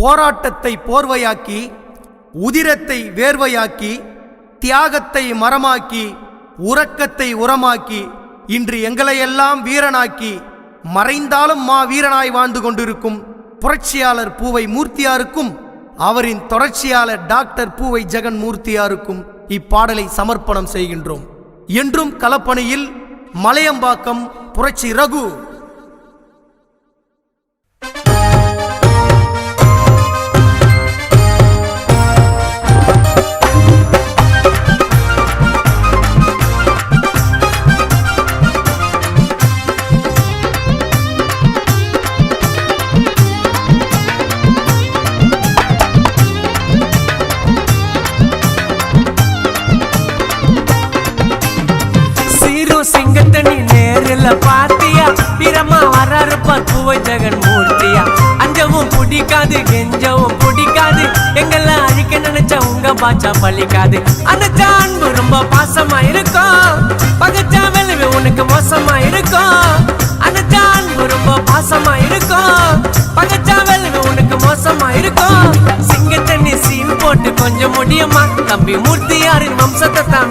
போராட்டத்தை போர்வையாக்கி உதிரத்தை வேர்வையாக்கி தியாகத்தை மரமாக்கி உறக்கத்தை உரமாக்கி இன்று எங்களையெல்லாம் வீரனாக்கி மறைந்தாலும் மா வீரனாய் வாழ்ந்து கொண்டிருக்கும் புரட்சியாளர் பூவை மூர்த்தியாருக்கும் அவரின் தொடர்ச்சியாளர் டாக்டர் பூவை ஜெகன் மூர்த்தியாருக்கும் இப்பாடலை சமர்ப்பணம் செய்கின்றோம். என்றும் கலப்பணியில் மலையம்பாக்கம் புரட்சி ரகு. சீரும் சிங்கத்தனி நேரில் பார்த்தியா? பிரமா வராரு பக்குவ ஜெகன் மூர்த்தியா அஞ்சவும் பிடிக்காது கெஞ்சவும் பிடிக்காது. எங்கெல்லாம் அழிக்க நினைச்ச உங்க பாச்சா பழிக்காது. அந்த அன்பு ரொம்ப பாசமா இருக்கும்.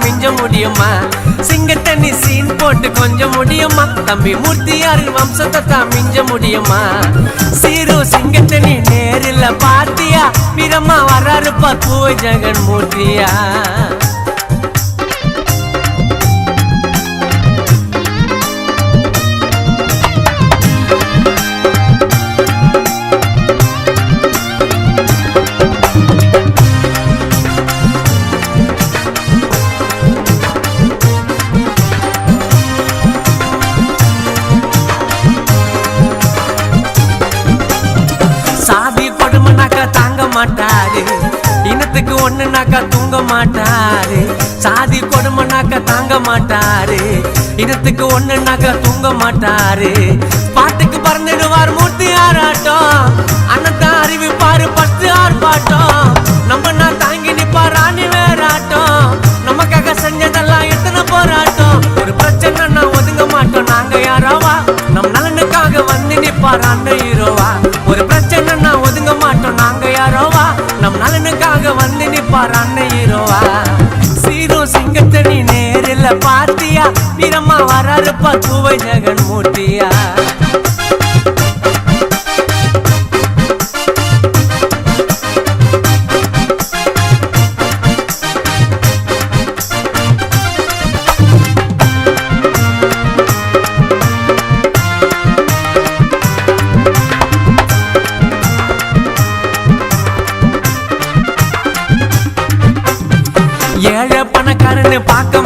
மிஞ்ச முடியுமா? சிங்கத்தண்ணி சீன் போட்டு கொஞ்சம் முடியுமா? தம்பி மூர்த்தியாரின் வம்சத்தை தான் மிஞ்ச முடியுமா? சீரு சிங்கத்தண்ணி நேரில் பார்த்தியா? பிரமா வராருப்பா பூ ஜெகன் மூர்த்தியா பொண்ணுனாக்கா தூங்க மாட்டாரு. சாதி கொடுமைனாக்கா தாங்க மாட்டாரு. இனத்துக்கு ஒண்ணுனாக்கா தூங்க மாட்டாரு. பாட்டுக்கு பறந்துடுவார் மூர்த்தி ஆராட்டம். அண்ணத்தான் அறிவிப்பாரு பத்து ஆர்ப்பாட்டம். நம்ம நான் தாங்கி நிப்பார் ராணி வேறாட்டம். நமக்காக செஞ்சதெல்லாம் எத்தனை போராட்டம். ஒரு பிரச்சனை ஒதுங்க மாட்டோம் நாங்க யாராவா? நம் நலனுக்காக வந்து நிப்பார் அண்ணன் ஹீரோவா? ஒரு பிரச்சனை நலனுக்காக வந்து நிப்பார் அண்ணன் ஹீரோவா சீரும் சிங்கத்தனி நேரில் பார்த்தியா? வீரமா வராருப்பா பக்குவை ஜெகன் மூர்த்தியா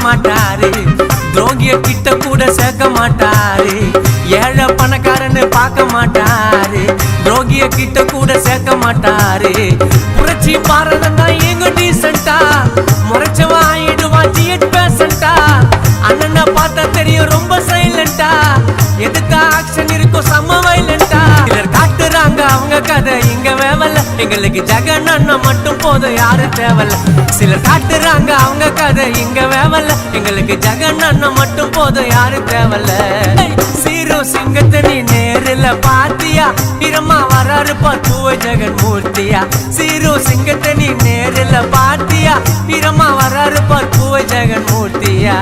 மாட்டாரு. துரோகிய கிட்ட கூட சேர்க்க மாட்டாரு. ஏழை பணக்காரன்னு பார்க்க மாட்டாரு. துரோகிய கிட்ட கூட சேர்க்க மாட்டாரு. புரட்சி பாரதம் தான் எங்க டீசெண்டா முறைச்சவா ஆயிடுவா ஜிஎட் பேசண்டா அண்ணனை பார்த்தா தெரியும் ரொம்ப சை எங்களுக்கு ஜெகன் அண்ணன் மட்டும் போதும் யாரும் தேவல்ல. சிலர் காட்டுறாங்க அவங்க கதை இங்க வேவல்ல. எங்களுக்கு ஜெகன் அண்ணன் மட்டும் போதும் யாரும் தேவல சீரு சிங்கத்தனி நேரில் பாத்தியா? இரமா வராரு பார்த்துவ ஜெகன் மூர்த்தியா சீரு சிங்கத்தனி நேரில் பாத்தியா? இரமா வராரு பார்த்துவ ஜெகன் மூர்த்தியா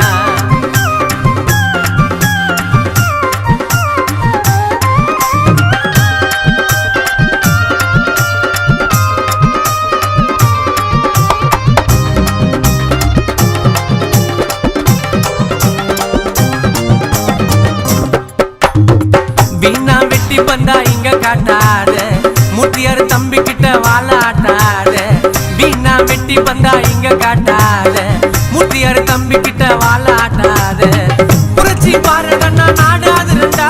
வீணா பந்தா இங்க காட்டாத. முட்டியார் தம்பி கிட்ட வாழாட்டாத. வீணா வெட்டி பந்தா இங்க காட்டாத. முட்டியார் தம்பி கிட்ட வாழாட்டாத. புரட்சி பாருடா நாடாது ரெண்டா.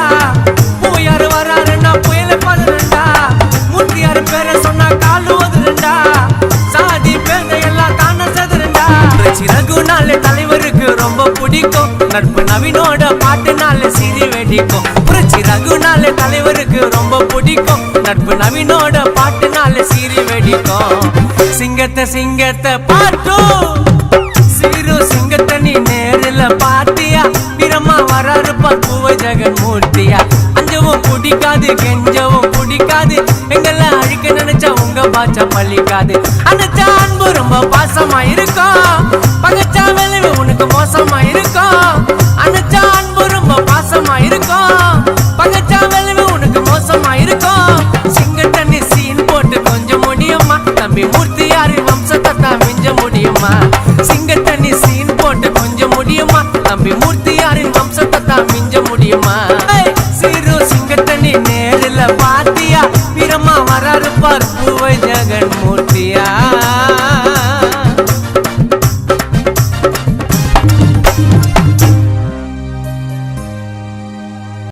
நட்பு நவீனோட பாட்டுனால சிரி வெடிக்கும். புரட்சி ரகுனால தலைவருக்கு ரொம்ப பிடிக்கும். நட்பு நவீனோட பாட்டுனால சிரி வெடிக்கும். சிங்கத்தை சிங்கத்தை பாட்டும் சிங்கத்தை நீ நேரில் பாத்தியா பிரமா வராரு பூவ ஜெகன் மூர்த்தியா அஞ்சவும் பிடிக்காது கெஞ்சவும் பிடிக்காது. எங்கெல்லாம் அழிக்க நினைச்சா உங்க பாச்சா பழிக்காது. அந்த அன்பு ரொம்ப பாசமா இருக்கும். பகச்சா விளைவு உனக்கு மோசமா இருக்கும். சிங்க தண்ணி சீன் போட்டு கொஞ்சம் முடியுமா? தம்பி மூர்த்தியாரின் வம்சத்தை தான் மிஞ்ச முடியுமா? சிறு சிங்க தண்ணி நேரில் பாத்தியா வீரமா வராரு பார் பூவை ஜெகன் மூர்த்தியா